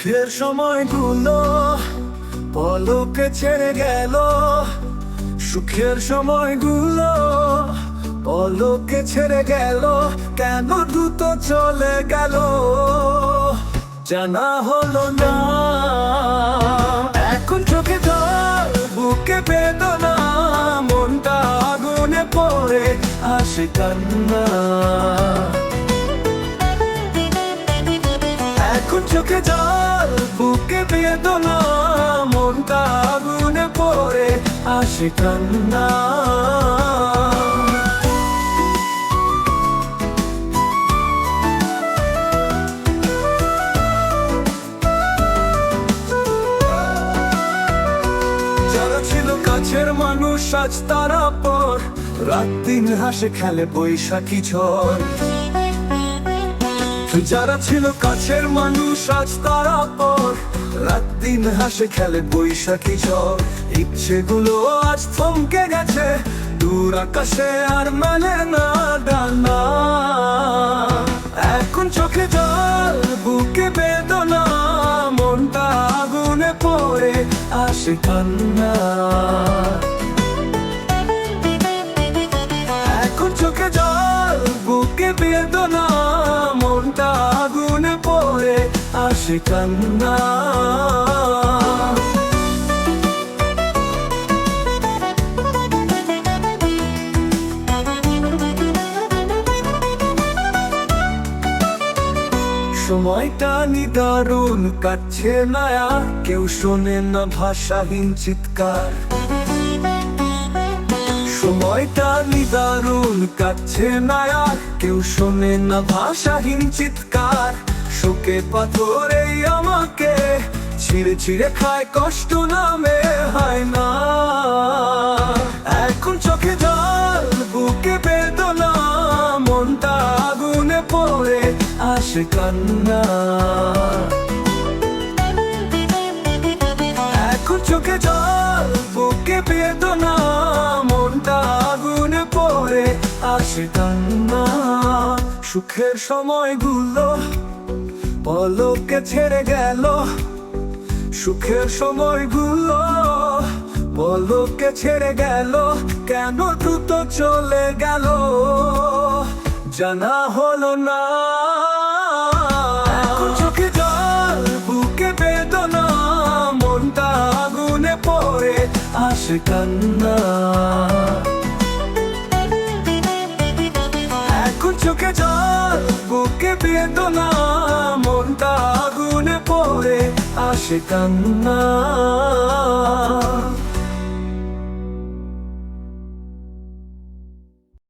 সুখের সময়গুলো পলকে ছেড়ে গেল। সুখের সময়গুলো পলকে ছেড়ে গেল। কেন দ্রুত চলে গেল? জানা হলো না। এখন চোখে জল, বুকে বেদনা, মনটা আগুনে পড়ে, আসে কান্না। চোখে জল বুকে বেদনা মনটা আগুনে পড়ে আসে কান্না। কাছের মানুষ, আজ তারা পর। রাত দিন হাসে খেলে বৈশাখী ঝড়। যারা ছিল কাছের মানুষ, আজ তারা পর। রাত দিন হাসে, খেলে বৈশাখী ঝড়। ইচ্ছেগুলো আজ থমকে গেছে, দূর আকাশে আর মেলে না ডানা। এখন চোখে জল, বুকে বেদনা, মনটা আগুনে পড়ে, আসে কান্না। এখন চোখে জল, বুকে বেদনা আসে সময়টা নিদারুণ কাটছে না আর কেউ শোনে না ভাষাহীন চিৎকার। সময়টা নিদারুণ কাটছে না আর কেউ শোনে না ভাষাহীন চিৎকার। শোকে পাথরে আমাকে ছিঁড়ে ছিঁড়ে খায়, কষ্ট নামে হয় না। এখন চোখে জল, বুকে বেদনা, মনটা আগুনে পড়ে আসে কান্না। এখন চোখে জল, বুকে বেদনা, মনটা আগুনে পড়ে আসে কান্না। সুখের সময় সময়গুলো পলকে ছেড়ে গেল, সুখের সময়গুলো। পলকে ছেড়ে গেল, কেন দ্রুত চলে গেল? জানা হলো না। চোখে বুকে মনটা পড়ে কান্না। এখন চোখে জল, বুকে বেদনা কান্না